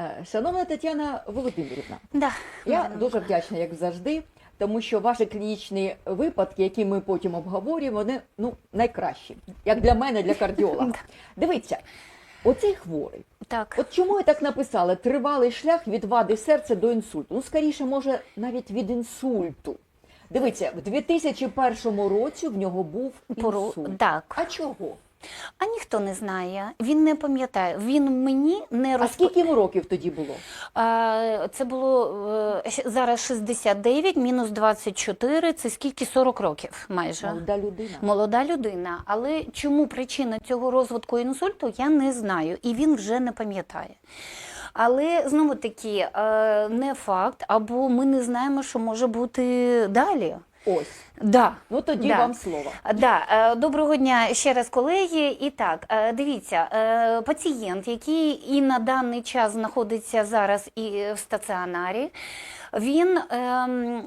Е, Шановна Тетяна Володимирівна, Да. я дуже вдячна, як завжди, тому що ваші клінічні випадки, які ми потім обговорюємо, вони ну найкращі, як для мене, для кардіолога. Дивіться, оцей хворий. Так. От чому я так написала? Тривалий шлях від вади серця до інсульту. Ну, скоріше, може, навіть від інсульту. Дивіться, в 2001 році в нього був інсульт. Так. А чого? А ніхто не знає. Він не пам'ятає. Він мені не А скільки йому років тоді було? А, Це було е, зараз 69, мінус 24, це скільки 40 років майже. Молода людина. Молода людина, але чому причина цього розвитку інсульту, я не знаю, і він вже не пам'ятає. Але знову таки е, не факт, або ми не знаємо, що може бути далі. Ось. Да. Ну тоді Да. вам слово. Да, е, доброго дня ще раз, колеги. І так, е, дивіться, е, пацієнт, який і на даний час знаходиться зараз і в стаціонарі, він ем,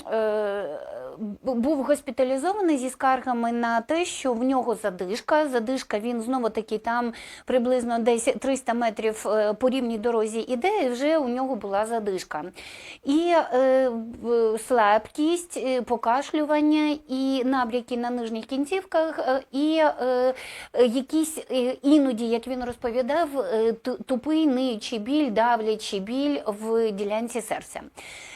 був госпіталізований зі скаргами на те, що в нього задишка. Задишка він знову таки там приблизно десь 300 метрів е, по рівній дорозі іде, і вже у нього була задишка. І е, слабкість, е, покашлювання і набряки на нижніх кінцівках, е, і е, якісь іноді, як він розповідав, тупий ниючий біль, давлячий біль в ділянці серця.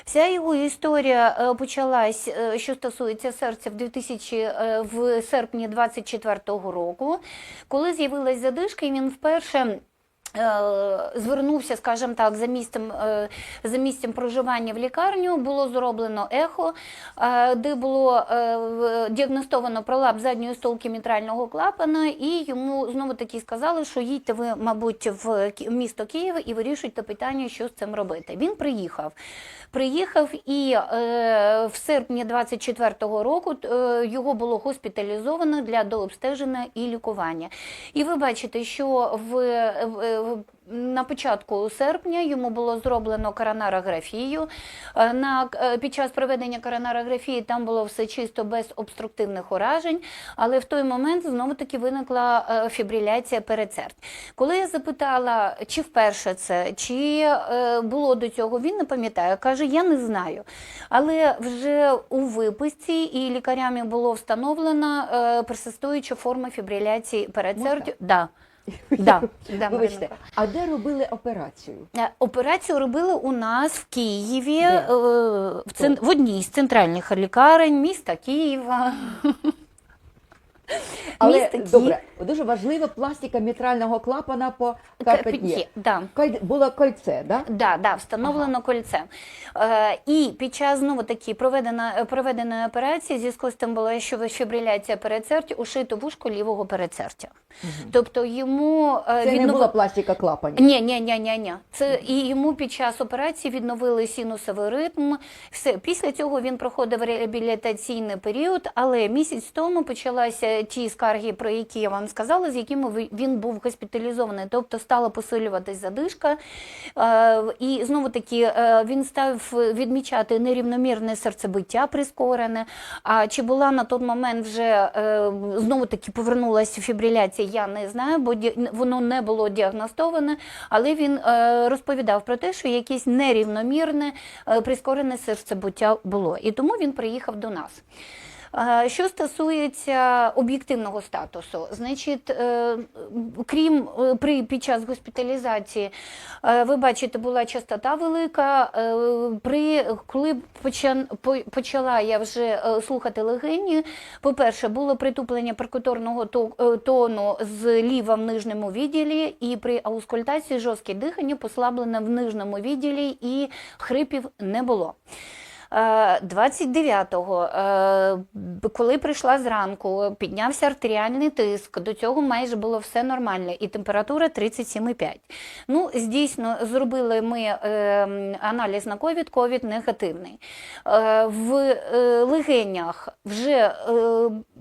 Вся його історія почалась, е, що стосується серця, в 2000, е, в серпні 24-го року, коли з'явилась задишка, і він вперше. е, Звернувся, скажімо так, за місцем, е, за місцем проживання в лікарню, було зроблено ехо, де було діагностовано пролапс задньої столки мітрального клапана, і йому знову таки сказали, що їдьте ви, мабуть, в місто Києва і вирішуйте питання, що з цим робити. Він приїхав. Приїхав і е, в серпні 24-го року е, його було госпіталізовано для дообстеження і лікування. І ви бачите, що в, в, в на початку серпня йому було зроблено коронарографію. Е, На, е, під час проведення коронарографії там було все чисто без обструктивних уражень, але в той момент знову таки виникла е, фібриляція передсердь. Коли я запитала, чи вперше це, чи було до цього, він не пам'ятає. Каже, я не знаю. Але вже у виписці і лікарями було встановлено персистуюча форма фібриляції передсердь. Можна? Да. Да, да, Вибачте, Маринко. а де робили операцію? Е, Операцію робили у нас в Києві, Де? е, в, цен- в одній з центральних лікарень міста Києва. Але добре, дуже важлива пластика мітрального клапана по карпетні. Да. Каль- Було кольце, да? Да, да, встановлено кольце. Е, і під час знову таки проведена, проведеної операції в зв'язку з тим була що фібриляція передсердя, ушито вушко лівого передсердя. Тобто йому е, Це не була пластика клапанів. Ні, ні, ні, ні, ні. Це і йому під час операції відновили синусовий ритм. Все після цього він проходив реабілітаційний період, але місяць тому почалися ті скарги, про які я вам сказала, з якими він був госпіталізований. Тобто стала посилюватись задишка. Е, і знову таки е, він став відмічати нерівномірне серцебиття прискорене. А чи була на той момент вже знову таки повернулася фібриляція, я не знаю, бо воно не було діагностоване, але він е, розповідав про те, що якесь нерівномірне е, прискорене серцебуття було. І тому він приїхав до нас. Е, Що стосується об'єктивного статусу, значить, е, крім е, при під час госпіталізації, ви бачите, була частота велика. При коли почала я вже слухати легені, по-перше, було притуплення перкуторного тону з ліва в нижньому відділі, і при аускультації жорстке дихання послаблене в нижньому відділі, і хрипів не було. Е, 29-го, е, коли прийшла зранку, піднявся артеріальний тиск, до цього майже було все нормально, і температура 37,5. Ну, дійсно, зробили ми е, аналіз на ковід, ковід негативний. Е, В е, легенях вже е,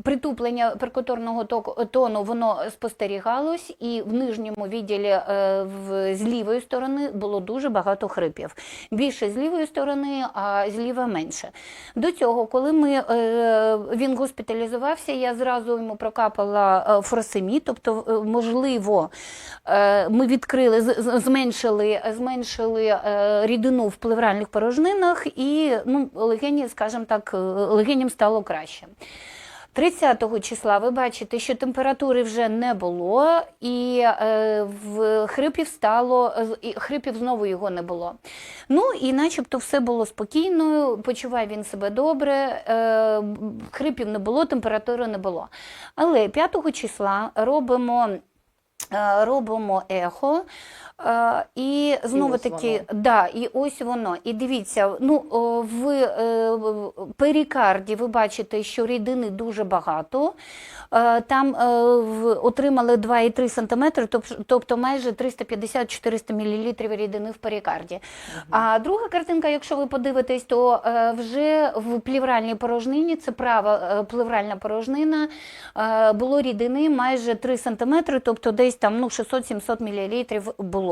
притуплення перкуторного тону воно спостерігалось, і в нижньому відділі е, з лівої сторони було дуже багато хрипів. Більше з лівої сторони, а зліва можливо менше. До цього, коли ми, е, він госпіталізувався, я зразу йому прокапала е, тобто, е, можливо, ми відкрили, зменшили, зменшили рідину в плевральних порожнинах, і ну, легені, скажімо так, легеням стало краще. 30 числа ви бачите, що температури вже не було, і е, в хрипів стало і хрипів знову його не було. Ну і начебто все було спокійно, почуває він себе добре, е, хрипів не було, температури не було. Але 5 числа робимо. е, Робимо ехо, е, і знову таки, да, і ось воно. І дивіться, ну в е, перикарді ви бачите, що рідини дуже багато. Е, Там е, отримали 2,3 см, тобто майже 350-400 мл рідини в перикарді. А друга картинка, якщо ви подивитесь, то е, вже в плівральній порожнині, це права е, плевральна порожнина, е, було рідини майже 3 см, тобто десь там ну, 600-700 мл було.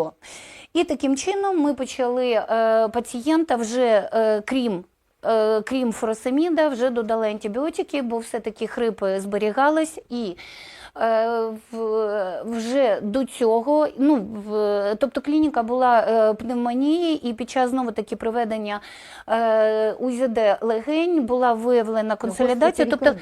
І таким чином ми почали е, пацієнта вже е, крім. е, Крім фуросеміда, вже додали антибіотики, бо все-таки хрипи зберігались і вже до цього, ну, в, тобто клініка була пневмонії, і під час знову таки проведення е, УЗД легень була виявлена консолідація. Тобто.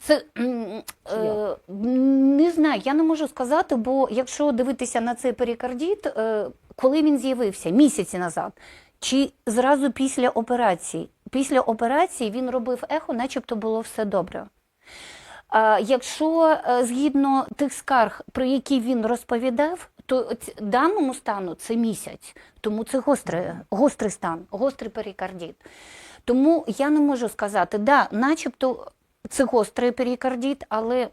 Це е, не знаю, я не можу сказати, бо якщо дивитися на цей перикардит, е, коли він з'явився місяці назад, чи зразу після операції? Після операції він робив ехо, начебто було все добре. А якщо е, згідно тих скарг, про які він розповідав, то даному стану це місяць, тому це гострий, гострий стан, гострий перикардит. Тому я не можу сказати, да, начебто це гострий перикардит, але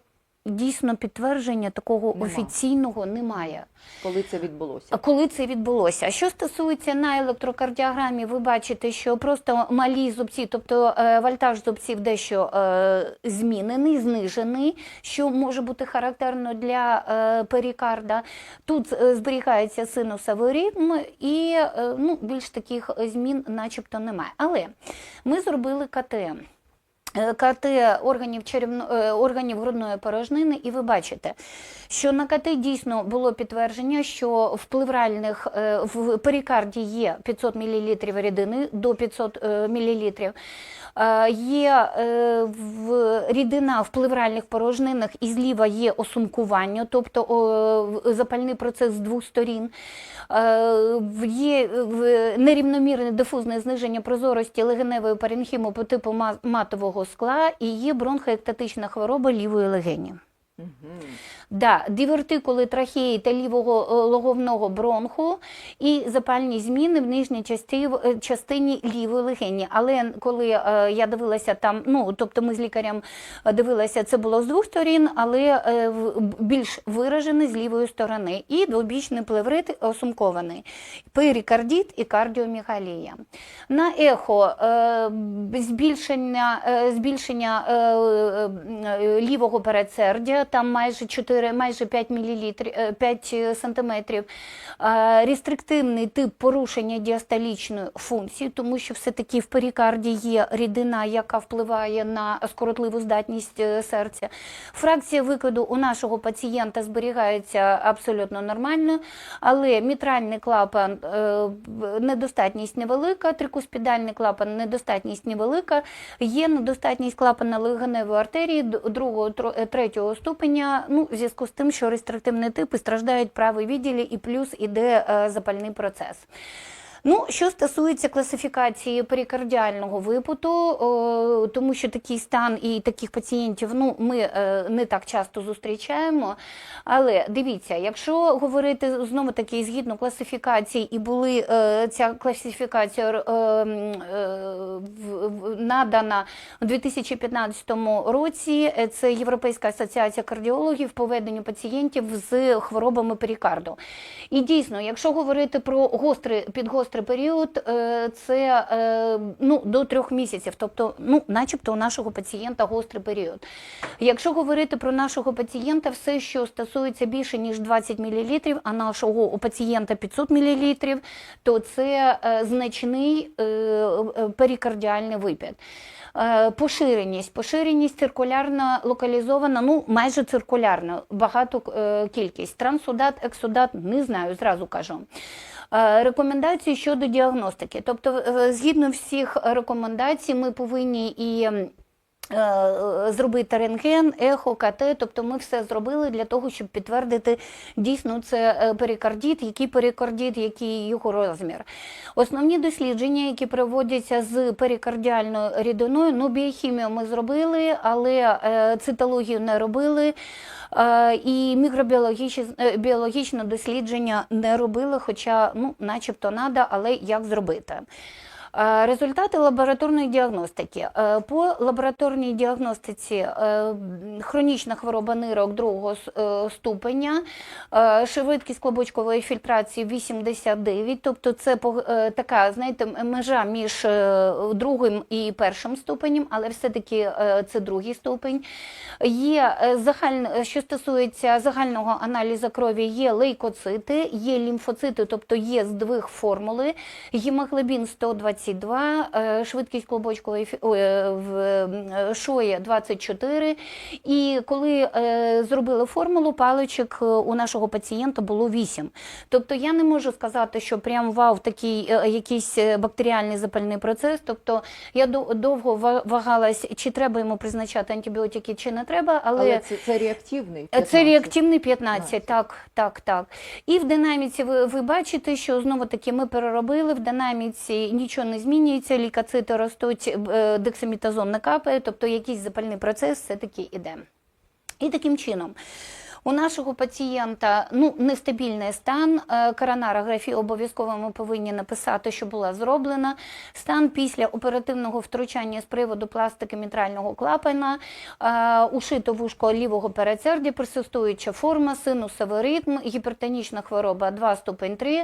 дійсно підтвердження такого Нема. офіційного немає. Коли це відбулося? Коли це відбулося? Що стосується на електрокардіограмі, ви бачите, що просто малі зубці, тобто е, вольтаж зубців дещо е, змінений, знижений, що може бути характерно для е, перикарда. Тут зберігається синусовий ритм і ну, більш таких змін начебто немає. Але ми зробили КТМ. Е, КТ органів черевно, е, органів грудної порожнини, і ви бачите, що на КТ дійсно було підтвердження, що в плевральних е, в перикарді є 500 мл рідини до 500 мл. Є в рідина в плевральних порожнинах і зліва є осумкування, тобто запальний процес з двох сторін. Е, Є нерівномірне дифузне зниження прозорості легеневої паренхіму по типу матового скла і є бронхоектатична хвороба лівої легені. Да, дивертикули трахеї та лівого е, логовного бронху і запальні зміни в нижній е, частині лівої легені. Але коли е, я дивилася там, ну тобто ми з лікарем дивилися, це було з двох сторін, але більш виражений з лівої сторони. І двобічний плеврит осумкований, перикардит і кардіомігалія. На ехо збільшення, збільшення лівого передсердя, там майже 4, майже 5 мл, 5 сантиметрів. Е, Рестриктивний тип порушення діастолічної функції, тому що все-таки в перикарді є рідина, яка впливає на скоротливу здатність е, серця. Фракція викиду у нашого пацієнта зберігається абсолютно нормально, але мітральний клапан е, недостатність невелика, трикуспідальний клапан недостатність невелика, є недостатність клапана легеневої артерії другого, третього ступеня, ну, зв'язку з тим, що рестриктивні типи страждають праві відділі і плюс іде е, запальний процес. Ну, що стосується класифікації перикардіального випуту, о, тому що такий стан і таких пацієнтів ну, ми е, не так часто зустрічаємо. Але дивіться, якщо говорити знову таки згідно класифікації, і були е, ця класифікація е, е, надана у 2015 році, е, це Європейська асоціація кардіологів по веденню пацієнтів з хворобами перикарду. І дійсно, якщо говорити про гострий підгострий гострий період е, це е, ну, до трьох місяців, тобто, ну, начебто у нашого пацієнта гострий період. Якщо говорити про нашого пацієнта, все, що стосується більше ніж 20 мл, а нашого у пацієнта 500 мл, то це е, значний перикардіальний випад. Е, Поширеність. Поширеність циркулярно локалізована, ну майже циркулярна, багато кількість. Трансудат, ексудат, не знаю, зразу кажу. Е, Рекомендації щодо діагностики. Тобто, е, згідно всіх рекомендацій, ми повинні і зробити рентген, ехо, КТ, тобто ми все зробили для того, щоб підтвердити дійсно це е, перикардіт, який перикардіт, який його розмір. Основні дослідження, які проводяться з перикардіальною рідиною, ну біохімію ми зробили, але е, цитологію не робили. Е, І мікробіологічне е, біологічне дослідження не робили, хоча, ну, начебто, треба, але як зробити? Е, результати лабораторної діагностики. Е, по лабораторній діагностиці е, хронічна хвороба нирок другого ступеня, швидкість клубочкової фільтрації 89, тобто це така, знаєте, межа між другим і першим ступенем, але все-таки це другий ступень. Є загальне, що стосується загального аналізу крові, є лейкоцити, є лімфоцити, тобто є з двох формули, гемоглобін 120. 22, е, швидкість клубочкової е, шоя 24. І коли е, зробили формулу, паличок у нашого пацієнта було 8. Тобто я не можу сказати, що прям вау такий якийсь бактеріальний запальний процес. Тобто я довго вагалась, чи треба йому призначати антибіотики, чи не треба, але, але це, це реактивний 15. Це реактивний 15, так, так, так. І в динаміці ви, ви бачите, що знову таки ми переробили в динаміці нічого не змінюється, лікоцити ростуть, е, дексамітазон не капає, тобто якийсь запальний процес все-таки іде. І таким чином. У нашого пацієнта ну, нестабільний стан, е, коронарографію обов'язково ми повинні написати, що була зроблена. Стан після оперативного втручання з приводу пластики мітрального клапана, е, ушито вушко лівого передсердя, присутствуюча форма, синусовий ритм, гіпертонічна хвороба 2 ступень 3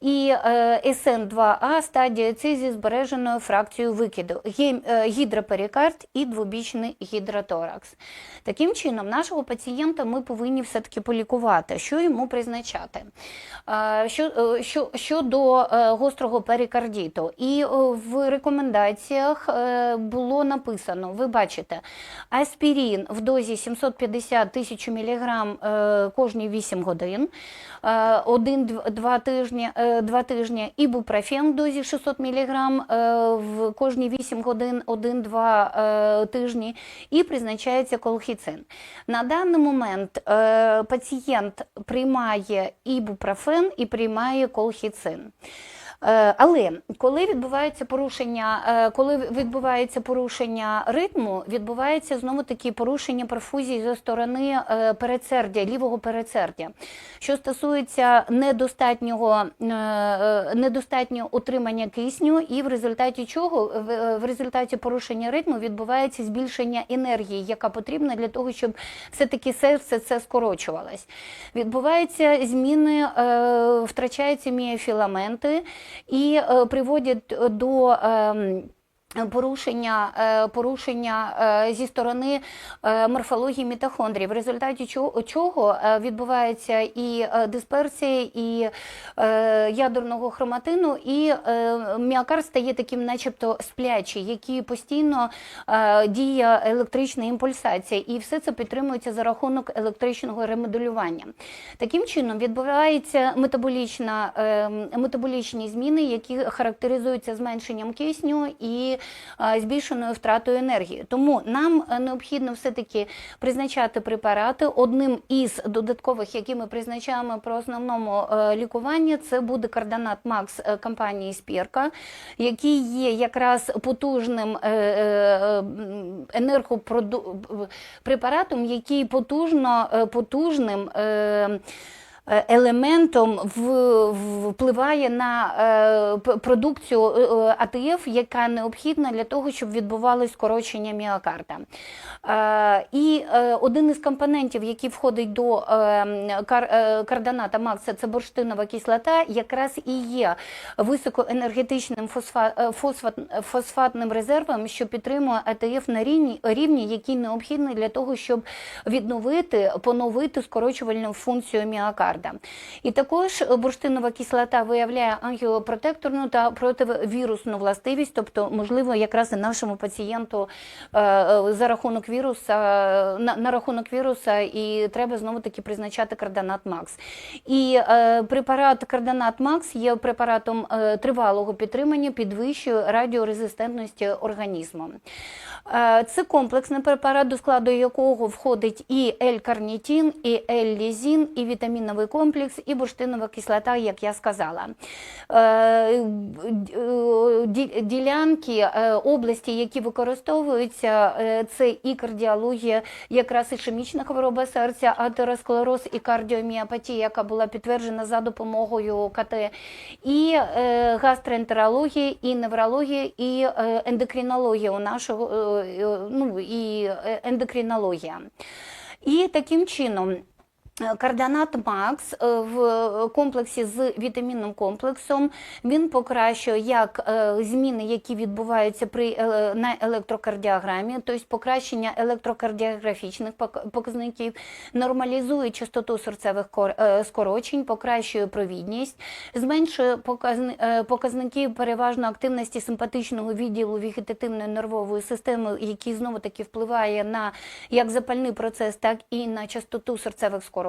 і е, СН2А стадія С зі збереженою фракцією викиду, гідроперикард і двобічний гідроторакс. Таким чином, нашого пацієнта ми повинні все-таки полікувати. Що йому призначати? Що, е, що, щодо е, гострого перикардіту. І е, в рекомендаціях було написано, ви бачите, аспірин в дозі 750 тисяч мг кожні 8 годин, е, один-два тижні, е, два тижні, ібупрофен в дозі 600 мг в кожні 8 годин, 1-2 е, тижні, і призначається колхіцин. На даний момент пацієнт приймає ібупрофен і приймає колхіцин. Е, Але коли відбувається порушення, е, коли відбувається порушення ритму, відбувається знову таки порушення перфузії зі сторони е, передсердя, лівого передсердя. Що стосується недостатнього, недостатнього утримання кисню, і в результаті чого в, результаті порушення ритму відбувається збільшення енергії, яка потрібна для того, щоб все-таки серце це скорочувалось. Відбуваються зміни, втрачаються міофіламенти і е, приводять до. Ем, Порушення, е, порушення е, зі сторони е, морфології мітохондрій, в результаті чого- е, відбувається і е, дисперсія, і е, ядерного хроматину, і е, міокард стає таким, начебто, сплячий, який постійно е, діє електрична імпульсація, і все це підтримується за рахунок електричного ремоделювання. Таким чином відбувається метаболічна, е, метаболічні зміни, які характеризуються зменшенням кисню і е, збільшеною втратою енергії. Тому нам е, необхідно все-таки призначати препарати. Одним із додаткових, які ми призначаємо при основному е, лікуванні, це буде кардонат Макс е, компанії Спірка, який є якраз потужним енергопрепаратом, який потужно, потужним. Е, елементом впливає на е, продукцію е, АТФ, яка необхідна для того, щоб відбувалось скорочення міокарда. І один із компонентів, який входить до кар- карданата Макса, це бурштинова кислота, якраз і є високоенергетичним фосфа- фосфат- фосфатним резервом, що підтримує АТФ на рівні, який необхідний для того, щоб відновити, поновити скорочувальну функцію міокарда. І також бурштинова кислота виявляє ангіопротекторну та противірусну властивість, тобто, можливо, якраз нашому пацієнту е, е, за рахунок віруса, на, на рахунок віруса, і треба знову таки призначати карданат Макс. І е, препарат карданат Макс є препаратом е, тривалого підтримання, підвищує радіорезистентності організму. Е, Це комплексний препарат, до складу якого входить і L-карнітин, і L-лізін, і вітаміновий комплекс, і бурштинова кислота, як я сказала. Е, Ділянки, е, області, які використовуються, е, це і кардіологія, якраз ішемічна хвороба серця, атеросклероз і кардіоміопатія, яка була підтверджена за допомогою КТ, і е, гастроентерологія, і неврологія, і е, ендокринологія у нашого, е, е, ну, і е, ендокринологія. І таким чином. Е, Макс е, в комплексі з вітамінним комплексом. Він покращує як е, зміни, які відбуваються при е, на електрокардіограмі, тобто покращення електрокардіографічних показників, нормалізує частоту серцевих скорочень, покращує провідність, зменшує показни- показники переважно активності симпатичного відділу вегетативної нервової системи, який знову таки впливає на як запальний процес, так і на частоту серцевих скорочень,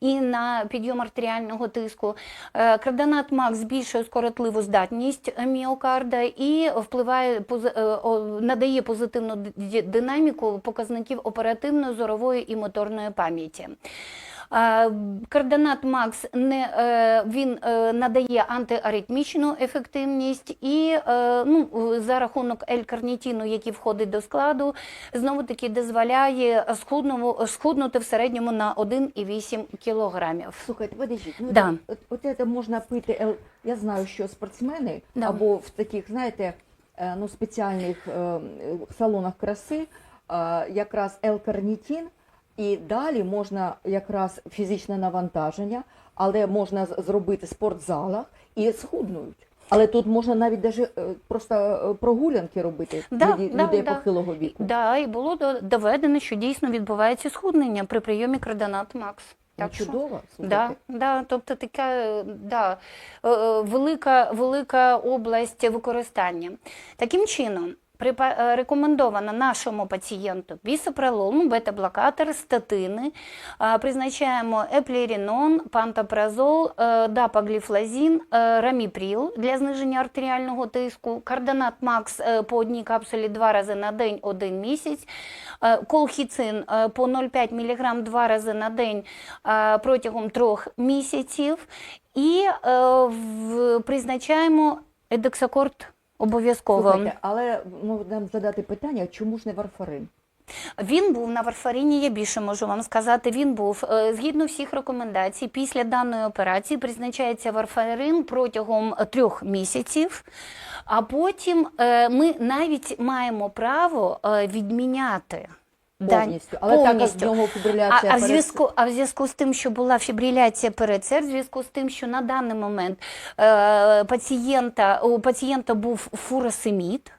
і на підйом артеріального тиску. Е, Карданат МАК збільшує скоротливу здатність міокарда і впливає е, надає позитивну динаміку показників оперативної, зорової і моторної пам'яті. Е, Макс не е, він е, надає антиаритмічну ефективність і е, ну, за рахунок L-карнітіну, який входить до складу, знову таки дозволяє схуднути в середньому на 1,8 кілограмів. Слухайте, подождіть, ну Да. от, от це можна пити. Я знаю, що спортсмени Да. або в таких, знаєте, ну спеціальних салонах краси якраз L-карнітин, і далі можна якраз фізичне навантаження, але можна зробити в спортзалах і схуднуть. Але тут можна навіть даже е, просто е, прогулянки робити Да, людей, да, людей да. похилого віку. Да, і було доведено, що дійсно відбувається схуднення при прийомі Карданат Макс. Ну, Так що- чудово, Да, да, тобто така да, е, велика, велика область використання. Таким чином, рекомендовано нашому пацієнту бісопролол, бета-блокатор, статини, е, призначаємо еплірінон, пантопразол, е, дапагліфлазін, е, раміпріл для зниження артеріального тиску, карданат Макс е, по одній капсулі два рази на день, один місяць, е, колхіцин е, по 0,5 мг два рази на день е, протягом трьох місяців. І е, призначаємо едексакорд обов'язково. Слухайте, але можна задати питання, чому ж не варфарин? Він був на варфаріні, я більше можу вам сказати. Він був е, згідно всіх рекомендацій. Після даної операції призначається варфарин протягом е, трьох місяців. А потім е, ми навіть маємо право відміняти Повністю. Але так як в повністю. нього А, фібриляція а, в зв'язку, а в зв'язку з тим, що була фібриляція передсер, в зв'язку з тим, що на даний момент е, пацієнта, у пацієнта був фуросемід,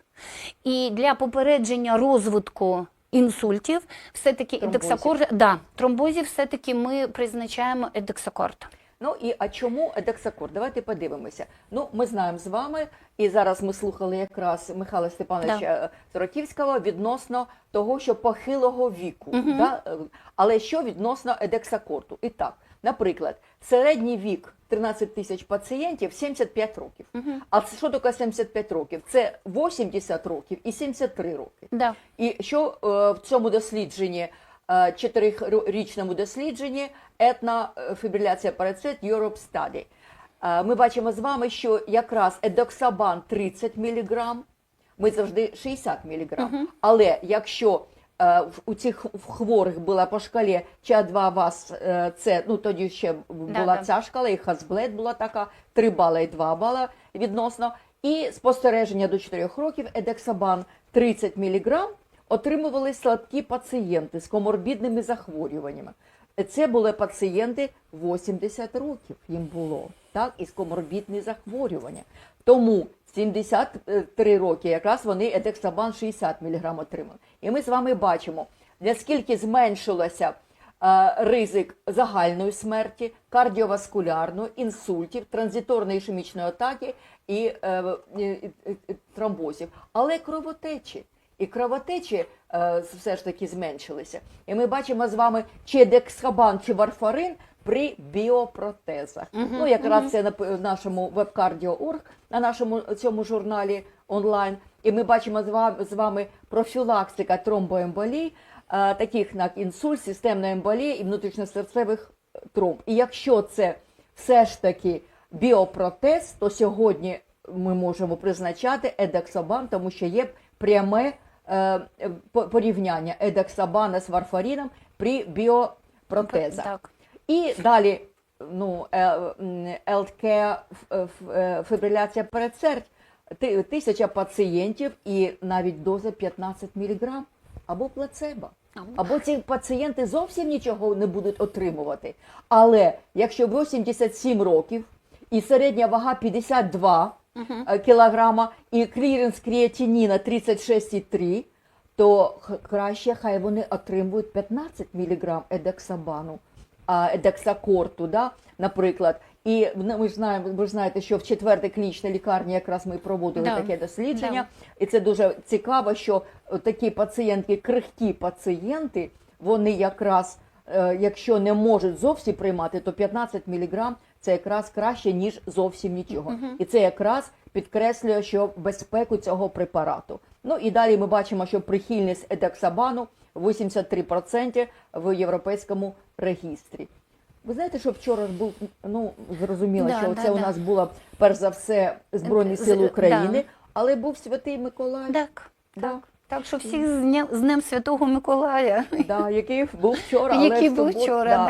і для попередження розвитку інсультів, все-таки Тромбозів. едексакорд, да, тромбозів все-таки ми призначаємо едексакорд. Ну і а чому едексакор? Давайте подивимося. Ну, ми знаємо з вами, і зараз ми слухали якраз Михайла Степановича Сороківського відносно того, що похилого віку. Да? Е, Але що відносно едексакорту? І так, наприклад, середній вік 13 тисяч пацієнтів 75 років. А це що таке 75 років? Це 80 років і 73 роки. Да. І що е, в цьому дослідженні, е, чотирирічному дослідженні, етна е, парацет Europe Study. Е, Ми бачимо з вами, що якраз едоксабан 30 мг, ми завжди 60 мг. Але якщо е, у цих хворих була по шкалі ЧА2 ВАС, е, це ну тоді ще була Да-да. ця шкала, і Хасблет була така 3 бала і 2 бала відносно. І спостереження до 4 років Едексабан 30 мг отримували слабкі пацієнти з коморбідними захворюваннями. Це були пацієнти 80 років їм було, так, із коморбідні захворювання. Тому 73 роки якраз вони едексабан 60 мг отримали. І ми з вами бачимо, наскільки зменшилося е, ризик загальної смерті, кардіоваскулярної, інсультів, транзиторної ішемічної атаки і е, і- і тромбозів, але кровотечі. І кровотечі е, все ж таки зменшилися. І ми бачимо з вами чи дексхабан, чи варфарин при біопротезах. ну, якраз це на нашому вебкардіо.орг, на нашому цьому журналі онлайн. І ми бачимо з вами, з вами профілактика тромбоемболій, е, таких як інсульт, системна емболія і внутрішньосерцевих е, тромб. І якщо це все ж таки біопротез, то сьогодні ми можемо призначати едексабан, тому що є пряме порівняння едексабана з варфаріном при біопротезах. Так. І далі ну, е, ЛК ф- е, фібриляція передсердь, тисяча пацієнтів і навіть доза 15 мг або плацебо. Або ці пацієнти зовсім нічого не будуть отримувати. Але якщо 87 років і середня вага 52 е, кілограма і кліренс креатиніна 36,3, то краще хай вони отримують 15 мг едексабану, едексакорту, да, наприклад. І ну, ми ж знаємо, ви ж знаєте, що в четвертій клінічній лікарні якраз ми проводили Да. таке дослідження, і це дуже цікаво, що такі пацієнтки, крихкі пацієнти, вони якраз, якщо не можуть зовсім приймати, то 15 мг це якраз краще, ніж зовсім нічого. І це якраз підкреслює, що безпеку цього препарату. Ну і далі ми бачимо, що прихильність едексабану 83% в європейському регістрі. Ви знаєте, що вчора ж був ну зрозуміло, Да, що да, це у нас було перш за все Збройні Сили України, да. але був Святий Миколай, Так, Да. так. Так що всіх з Днем, з Днем Святого Миколая, да, який був вчора, але який був вчора. да. да.